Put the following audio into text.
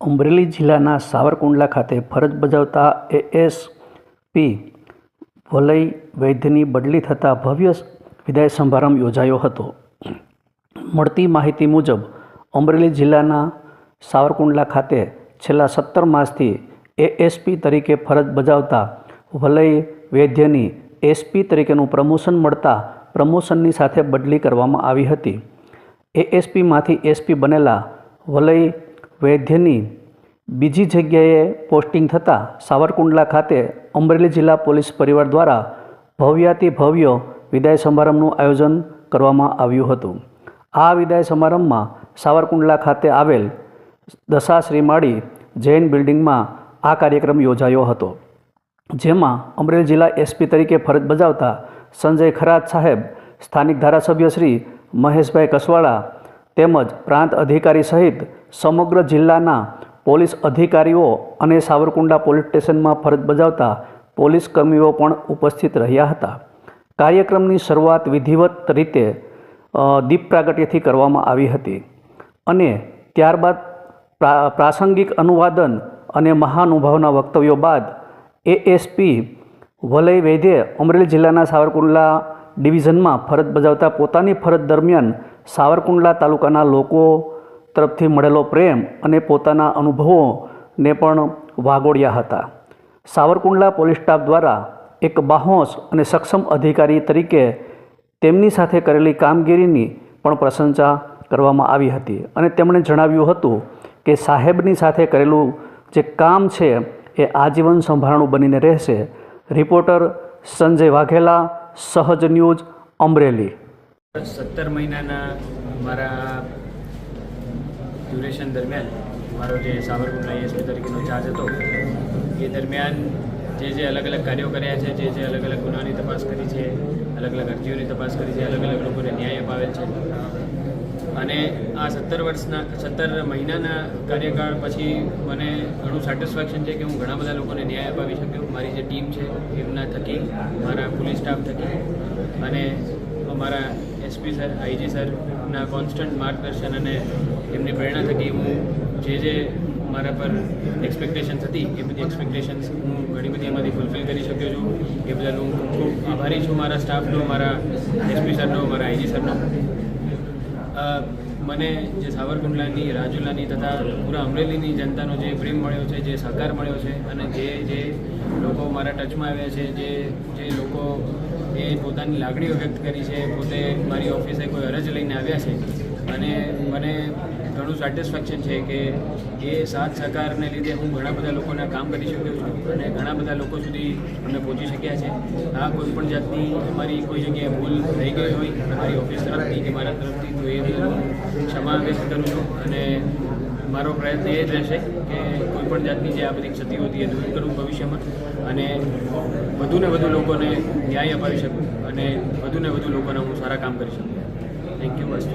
અમરેલી જિલ્લાના સાવરકુંડલા ખાતે ફરજ બજાવતા એએસપી વલય વૈદ્યની બદલી થતાં ભવ્ય વિદાય સમારંભ યોજાયો હતો. મળતી માહિતી મુજબ, અમરેલી જિલ્લાના સાવરકુંડલા ખાતે છેલ્લા સત્તર માસથી એએસપી તરીકે ફરજ બજાવતા વલય વૈદ્યની એસપી તરીકેનું પ્રમોશન મળતા પ્રમોશનની સાથે બદલી કરવામાં આવી હતી. એએસપીમાંથી એસપી બનેલા વલય વૈદ્યની બીજી જગ્યાએ પોસ્ટિંગ થતાં સાવરકુંડલા ખાતે અમરેલી જિલ્લા પોલીસ પરિવાર દ્વારા ભવ્યાતિ ભવ્ય વિદાય સમારંભનું આયોજન કરવામાં આવ્યું હતું. આ વિદાય સમારંભમાં સાવરકુંડલા ખાતે આવેલ દશા શ્રીમાળી જૈન બિલ્ડિંગમાં આ કાર્યક્રમ યોજાયો હતો, જેમાં અમરેલી જિલ્લા એસપી તરીકે ફરજ બજાવતા સંજય ખરાત સાહેબ, સ્થાનિક ધારાસભ્ય શ્રી મહેશભાઈ કસવાળા તેમજ પ્રાંત અધિકારી સહિત સમગ્ર જિલ્લાના પોલીસ અધિકારીઓ અને સાવરકુંડા પોલીસ સ્ટેશનમાં ફરજ બજાવતા પોલીસ કર્મીઓ પણ ઉપસ્થિત રહ્યા હતા. કાર્યક્રમની શરૂઆત વિધિવત રીતે દીપ પ્રાગટ્યથી કરવામાં આવી હતી અને ત્યારબાદ પ્રાસંગિક અનુવાદન અને મહાનુભાવના વક્તવ્યો બાદ એએસપી વલય વૈદ્ય અમરેલી જિલ્લાના સાવરકુંડલા ડિવિઝનમાં ફરજ બજાવતા પોતાની ફરજ દરમિયાન સાવરકુંડલા તાલુકાના લોકો તરફથી મળેલો પ્રેમ અને પોતાના અનુભવોને પણ વાગોળ્યા હતા. સાવરકુંડલા પોલીસ સ્ટાફ દ્વારા એક બાહોશ અને સક્ષમ અધિકારી તરીકે તેમની સાથે કરેલી કામગીરીની પણ પ્રશંસા કરવામાં આવી હતી અને તેમણે જણાવ્યું હતું કે સાહેબની સાથે કરેલું જે કામ છે એ આજીવન સંભાળણું બનીને રહેશે. રિપોર્ટર સંજય વાઘેલા, સહજ ન્યૂઝ, અમરેલી. સત્તર મહિનાના મારા ડ્યુરેશન દરમિયાન મારો જે સાવરકુંડલા એસપી તરીકેનો ચાર્જ હતો, એ દરમિયાન જે જે અલગ અલગ કાર્યો કર્યા છે, જે જે અલગ અલગ ગુનાની તપાસ કરી છે, અલગ અલગ અરજીઓની તપાસ કરી છે, અલગ અલગ લોકોને ન્યાય અપાવેલ છે. અને આ સત્તર વર્ષના, સત્તર મહિનાના કાર્યકાળ પછી મને ઘણું સેટિસ્ફેક્શન છે કે હું ઘણા બધા લોકોને ન્યાય અપાવી શક્યો. મારી જે ટીમ છે, એમના થકી, મારા પોલીસ સ્ટાફ થકી અને મારા એસપી સર આઈજી સરના કોન્સ્ટન્ટ માર્ગદર્શન અને એમની પ્રેરણા થકી હું જે જે મારા પર એક્સપેક્ટેશન્સ હતી, એ બધી એક્સપેક્ટેશન્સ હું ઘણી બધી એમાંથી ફૂલફિલ કરી શક્યો છું. એ બદલ હું ખૂબ આભારી છું મારા સ્ટાફનો મારા એસપી સરનો મારા આઈજી સરનો મને જે સાવરકુંડલાની, રાજુલાની તથા પૂરા અમરેલીની જનતાનો જે પ્રેમ મળ્યો છે, જે સહકાર મળ્યો છે અને જે જે લોકો મારા ટચમાં આવ્યા છે, જે જે લોકો એ પોતાની લાગણીઓ વ્યક્ત કરી છે, પોતે મારી ઓફિસે કોઈ અરજ લઈને આવ્યા છે. અને મને ઘણું સેટિસ્ફેક્શન છે કે એ સાથ સહકારને લીધે હું ઘણા બધા લોકોના કામ કરી શક્યો છું અને ઘણા બધા લોકો સુધી અમે પહોંચી શક્યા છે. આ કોઈ પણ જાતની અમારી કોઈ જગ્યાએ ભૂલ થઈ ગઈ હોય મારી ઓફિસ તરફથી કે મારા તરફથી, તો એ હું ક્ષમા વ્યક્ત કરું છું અને મારો પ્રયત્ન એ જ રહેશે કે કોઈપણ જાતની જે આ બધી ક્ષતિઓ હતી એ દૂર કરું ભવિષ્યમાં અને વધુને વધુ લોકોને ન્યાય અપાવી શકું અને વધુને વધુ લોકોના હું સારા કામ કરી શકું. Thank you bus